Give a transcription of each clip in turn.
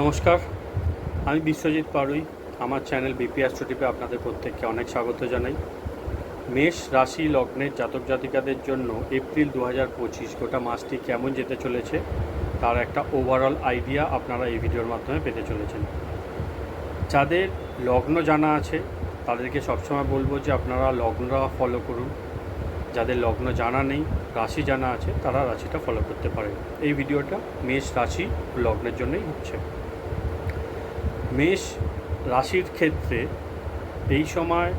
নমস্কার, আমি বিশ্বজিৎ পারুই, আমার চ্যানেল বিপি অ্যাস্ট্রোটিপে আপনাদের প্রত্যেককে অনেক স্বাগত জানাই। মেষ রাশি লগ্নের জাতক জাতিকাদের জন্য এপ্রিল দু হাজার পঁচিশ গোটা মাসটি কেমন যেতে চলেছে, তার একটা ওভারঅল আইডিয়া আপনারা এই ভিডিওর মাধ্যমে পেতে চলেছেন। যাদের লগ্ন জানা আছে, তাদেরকে সবসময় বলব যে আপনারা লগ্নরা ফলো করুন। যাদের লগ্ন জানা নেই, রাশি জানা আছে, তারা রাশিটা ফলো করতে পারেন। এই ভিডিওটা মেষ রাশি লগ্নের জন্যই হচ্ছে। মেষ রাশির ক্ষেত্রে এই সময়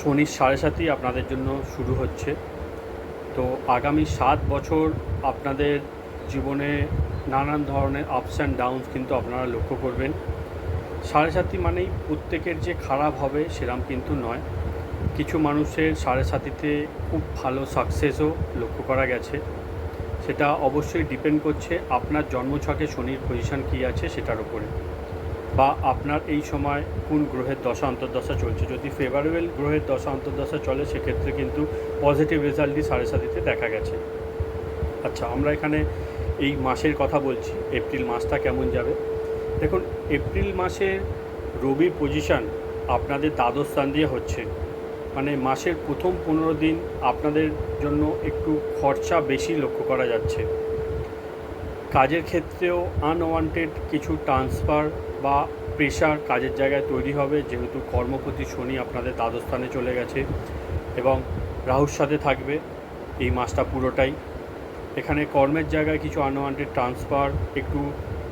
শনির সাড়ে সাতই আপনাদের জন্য শুরু হচ্ছে। তো আগামী সাত বছর আপনাদের জীবনে নানান ধরনের আপস অ্যান্ড ডাউনস কিন্তু আপনারা লক্ষ্য করবেন। সাড়ে সাতই মানেই প্রত্যেকের যে খারাপ হবে সেরাম কিন্তু নয়। কিছু মানুষের সাড়ে সাতিতে খুব ভালো সাকসেসও লক্ষ্য করা গেছে। সেটা অবশ্যই ডিপেন্ড করছে আপনার জন্মছকে শনির পজিশন কী আছে সেটার উপরে। বা আপনার এই সময় কোন গ্রহের দশা, অন্তর্দশা চলছে? যদি ফেভারেবল গ্রহের দশা, অন্তর্দশা চলে, সেক্ষেত্রে কিন্তু পজিটিভ রেজাল্টই সাড়ে সাতিতে দেখা গেছে। আচ্ছা আমরা এখানে এই মাসের কথা বলছি, এপ্রিল মাসটা কেমন যাবে? দেখুন, এপ্রিল মাসে রবি পজিশন আপনাদের দ্বাদশ স্থান দিয়ে হচ্ছে। মানে মাসের প্রথম পনেরো দিন আপনাদের জন্য একটু খরচা বেশি লক্ষ্য করা যাচ্ছে। কাজের ক্ষেত্রেও আনওয়ান্টেড কিছু ট্রান্সফার বা প্রেশার কাজের জায়গায় তৈরি হবে। যেহেতু কর্মপতি শনি আপনাদের দ্বাদশ স্থানে চলে গেছে এবং রাহুর সাথে থাকবে এই মাসটা পুরোটাই। এখানে কর্মের জায়গায় কিছু আনওয়ান্টেড ট্রান্সফার একটু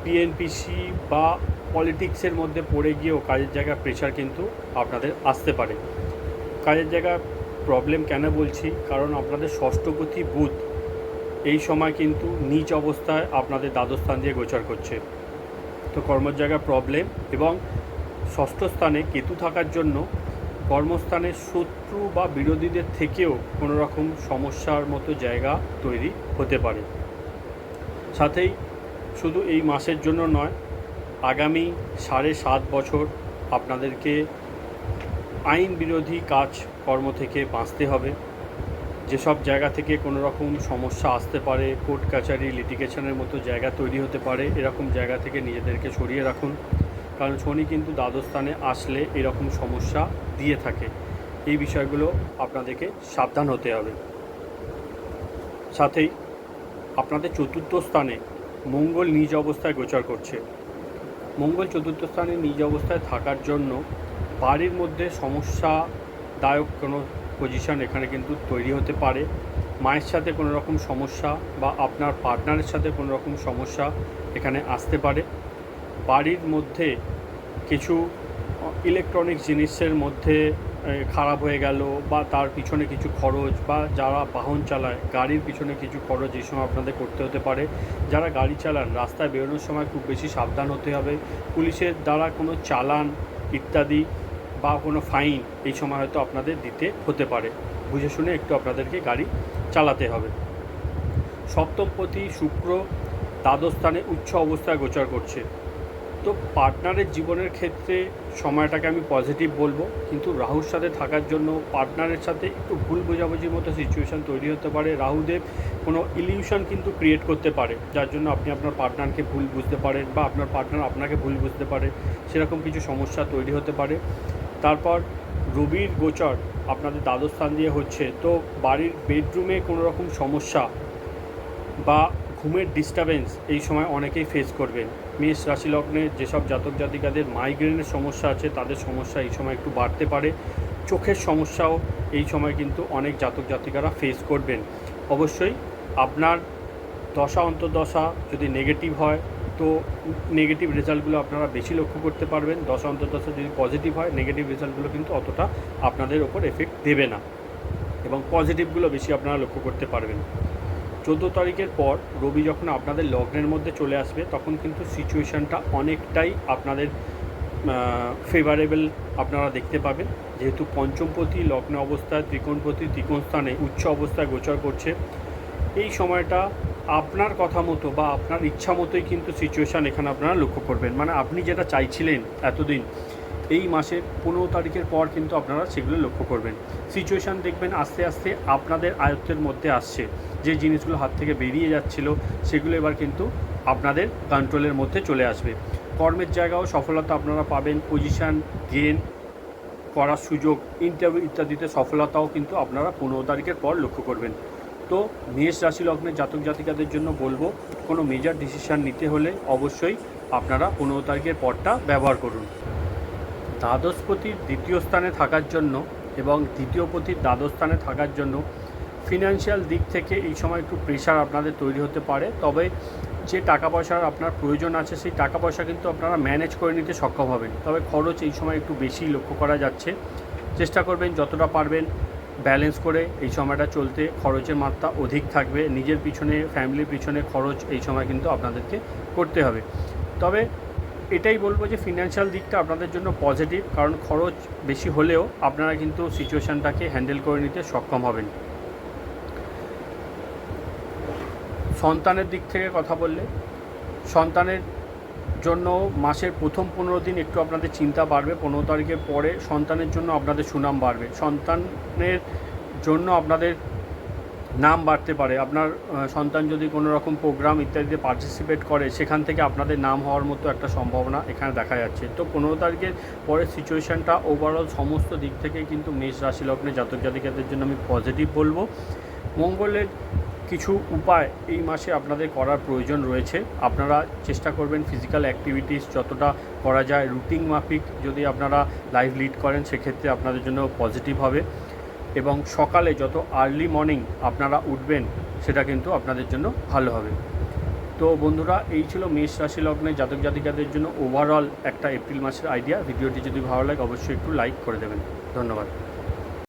পিএনপিসি বা পলিটিক্সের মধ্যে পড়ে গিয়েও কাজের জায়গায় প্রেশার কিন্তু আপনাদের আসতে পারে। কাজের জায়গায় প্রবলেম কেন বলছি? কারণ আপনাদের ষষ্ঠপতি বুধ। এই সময় কিন্তু নিচ অবস্থায় আপনাদের দ্বাদশ স্থান দিয়ে গোচর করছে। তো কর্মের জায়গায় প্রবলেম এবং ষষ্ঠ স্থানে কেতু থাকার জন্য কর্মস্থানে শত্রু বা বিরোধীদের থেকেও কোনো রকম সমস্যার মতো জায়গা তৈরি হতে পারে। সাথেই শুধু এই মাসের জন্য নয়, আগামী সাড়ে সাত বছর আপনাদেরকে আইন বিরোধী কাজ কর্ম থেকে বাঁচতে হবে। যেসব জায়গা থেকে কোনো রকম সমস্যা আসতে পারে, কোর্ট কাচারি লিটিগেশনের মতো জায়গা তৈরি হতে পারে, এরকম জায়গা থেকে নিজেদেরকে সরিয়ে রাখুন। কারণ শনি কিন্তু দ্বাদশ স্থানে আসলে এরকম সমস্যা দিয়ে থাকে। এই বিষয়গুলো আপনাদেরকে সাবধান হতে হবে। সাথেই আপনাদের চতুর্থ স্থানে মঙ্গল নিজ অবস্থায় গোচর করছে। মঙ্গল চতুর্থ স্থানে নিজ অবস্থায় থাকার জন্য বাড়ির মধ্যে সমস্যাদায়ক কোনো পজিশন এখানে কিন্তু তৈরি হতে পারে। মায়ের সাথে কোনো রকম সমস্যা বা আপনার পার্টনারের সাথে কোনো রকম সমস্যা এখানে আসতে পারে। বাড়ির মধ্যে কিছু ইলেকট্রনিক জিনিসের মধ্যে খারাপ হয়ে গেল বা তার পিছনে কিছু খরচ বা যারা বাহন চালায়, গাড়ির পিছনে কিছু খরচ এই সময় আপনাদের করতে হতে পারে। যারা গাড়ি চালান, রাস্তায় বেরোনোর সময় খুব বেশি সাবধান হতে হবে। পুলিশের দ্বারা কোনো চালান ইত্যাদি বা কোনো ফাইন এই সময় হয়তো আপনাদের দিতে হতে পারে। বুঝে শুনে একটু আপনাদেরকে গাড়ি চালাতে হবে। সপ্তমপতি শুক্র দ্বাদশ স্থানে উচ্চ অবস্থায় গোচর করছে। তো পার্টনারের জীবনের ক্ষেত্রে সময়টাকে আমি পজিটিভ বলব, কিন্তু রাহুর সাথে থাকার জন্য পার্টনারের সাথে একটু ভুল বোঝাবুঝির মতো সিচুয়েশান তৈরি হতে পারে। রাহুদেব কোনো ইলিউশন কিন্তু ক্রিয়েট করতে পারে, যার জন্য আপনি আপনার পার্টনারকে ভুল বুঝতে পারেন বা আপনার পার্টনার আপনাকে ভুল বুঝতে পারে। সেরকম কিছু সমস্যা তৈরি হতে পারে। তারপর রবির গোচর আপনাদের দ্বাদশ স্থান দিয়ে হচ্ছে। তো বাড়ির বেডরুমে কোনো রকম সমস্যা বা ঘুমের ডিস্টারবেন্স এই সময় অনেকেই ফেস করবেন। মেষ রাশি লগ্নে যেসব জাতক জাতিকাদের মাইগ্রেনের সমস্যা আছে, তাদের সমস্যা এই সময় একটু বাড়তে পারে। চোখের সমস্যাও এই সময় কিন্তু অনেক জাতক জাতিকারা ফেস করবেন। অবশ্যই আপনার দশা অন্তর্দশা যদি নেগেটিভ হয় তো নেগেটিভ রেজাল্টগুলো আপনারা বেশি লক্ষ্য করতে পারবেন। দশা অন্তর্দশা যদি পজিটিভ হয় নেগেটিভ রেজাল্টগুলো কিন্তু অতটা আপনাদের ওপর এফেক্ট দেবে না। এবং পজিটিভগুলো বেশি আপনারা লক্ষ্য করতে পারবেন। চোদ্দ তারিখের পর রবি যখন আপনাদের লগ্নের মধ্যে চলে আসবে, তখন কিন্তু সিচুয়েশানটা অনেকটাই আপনাদের ফেভারেবল আপনারা দেখতে পাবেন। যেহেতু পঞ্চমপতি লগ্ন অবস্থায়, ত্রিকোণপতি ত্রিকোণ স্থানে উচ্চ অবস্থায় গোচর করছে। এই সময়টা আপনার কথা মতো বা আপনার ইচ্ছা মতোই কিন্তু সিচুয়েশান এখানে আপনারা লক্ষ্য করবেন। মানে আপনি যেটা চাইছিলেন এতদিন, এই মাসের পনেরো তারিখের পর কিন্তু আপনারা সেগুলো লক্ষ্য করবেন। সিচুয়েশান দেখবেন আস্তে আস্তে আপনাদের আয়ত্তের মধ্যে আসছে। যে জিনিসগুলো হাত থেকে বেরিয়ে যাচ্ছিল, সেগুলো এবার কিন্তু আপনাদের কন্ট্রোলের মধ্যে চলে আসবে। কর্মের জায়গাও সফলতা আপনারা পাবেন পজিশান গেন করার সুযোগ ইন্টারভিউ ইত্যাদিতে সফলতাও কিন্তু আপনারা পনেরো তারিখের পর লক্ষ্য করবেন। তো মেষ রাশি লগ্নের জাতক জাতিকাদের জন্য বলব, কোনো মেজর ডিসিশান নিতে হলে অবশ্যই আপনারা পনেরো তারিখের পরটা ব্যবহার করুন। দ্বাদশপতির দ্বিতীয় স্থানে থাকার জন্য এবং দ্বিতীয় পতির দ্বাদশ স্থানে থাকার জন্য ফিনান্সিয়াল দিক থেকে এই সময় একটু প্রেশার আপনাদের তৈরি হতে পারে। তবে যে টাকা পয়সার আপনার প্রয়োজন আছে, সেই টাকা পয়সা কিন্তু আপনারা ম্যানেজ করে নিতে সক্ষম হবেন। তবে খরচ এই সময় একটু বেশি লক্ষ্য করা যাচ্ছে। চেষ্টা করবেন যতটা পারবেন ব্যালেন্স করে এই সময়টা চলতে খরচের মাত্রা অধিক থাকবে। নিজের পিছনে ফ্যামিলির পিছনে খরচ এই সময় কিন্তু আপনাদেরকে করতে হবে। তবে এটাই বলব যে ফিনান্সিয়াল দিকটা আপনাদের জন্য পজিটিভ কারণ খরচ বেশি হলেও আপনারা কিন্তু সিচুয়েশানটাকে হ্যান্ডেল করে নিতে সক্ষম হবেন। সন্তানের দিক থেকে কথা বললে, সন্তানের জন্য মাসের প্রথম পনেরো দিন একটু আপনাদের চিন্তা বাড়বে। পনেরো তারিখের পরে সন্তানের জন্য আপনাদের সুনাম বাড়বে। সন্তানের জন্য আপনাদের নাম বাড়তে পারে। আপনার সন্তান যদি কোনো রকম প্রোগ্রাম ইত্যাদিতে পার্টিসিপেট করে, সেখান থেকে আপনাদের নাম হওয়ার মতো একটা সম্ভাবনা এখানে দেখা যাচ্ছে। তো পনেরো তারিখের পরে সিচুয়েশানটা ওভারঅল সমস্ত দিক থেকে কিন্তু মেষ রাশি লগ্নে জাতক জাতিকাদের জন্য আমি পজিটিভ বলব। মঙ্গলের কিছু উপায় এই মাসে আপনাদের করার প্রয়োজন রয়েছে। আপনারা চেষ্টা করবেন ফিজিক্যাল অ্যাক্টিভিটিস যতটা করা যায়। রুটিন মাফিক যদি আপনারা লাইভ লিড করেন, সেক্ষেত্রে আপনাদের জন্য পজিটিভ হবে। এবং সকালে যত আর্লি মর্নিং আপনারা উঠবেন, সেটা কিন্তু আপনাদের জন্য ভালো হবে। তো বন্ধুরা, এই ছিল মেষ রাশি লগ্নে জাতক জাতিকাদের জন্য ওভারঅল একটা এপ্রিল মাসের আইডিয়া ভিডিওটি যদি ভালো লাগে, অবশ্যই একটু লাইক করে দেবেন। ধন্যবাদ।